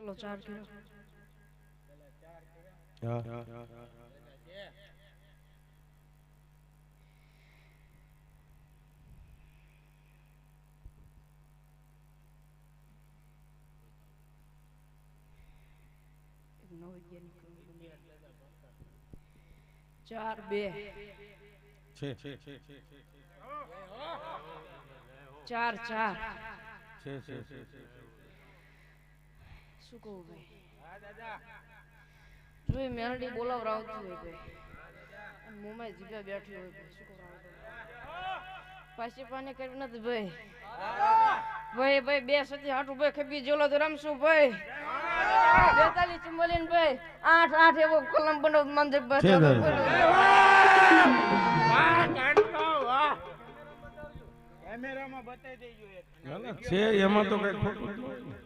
ચલો ચાર કિલો ચાર બે. છે. ચાર ચાર. છે છે. શું કહું ભાઈ? જો એ બોલાવરાવતી હોય ભાઈ. અને મોંમાં બેઠી હોય ભાઈ શું કહું? પાછી પાને કરી નથી ભાઈ. ભાઈ ભાઈ બે સતી હાટું ભાઈ ખબી જોલો તો રમશું ભાઈ. બેતાલીસ ચુમ્બલીન ભાઈ. આઠ આઠ એવો કલમ બનો મંદિર બસ છે એમાં તો કઈ ખોટું.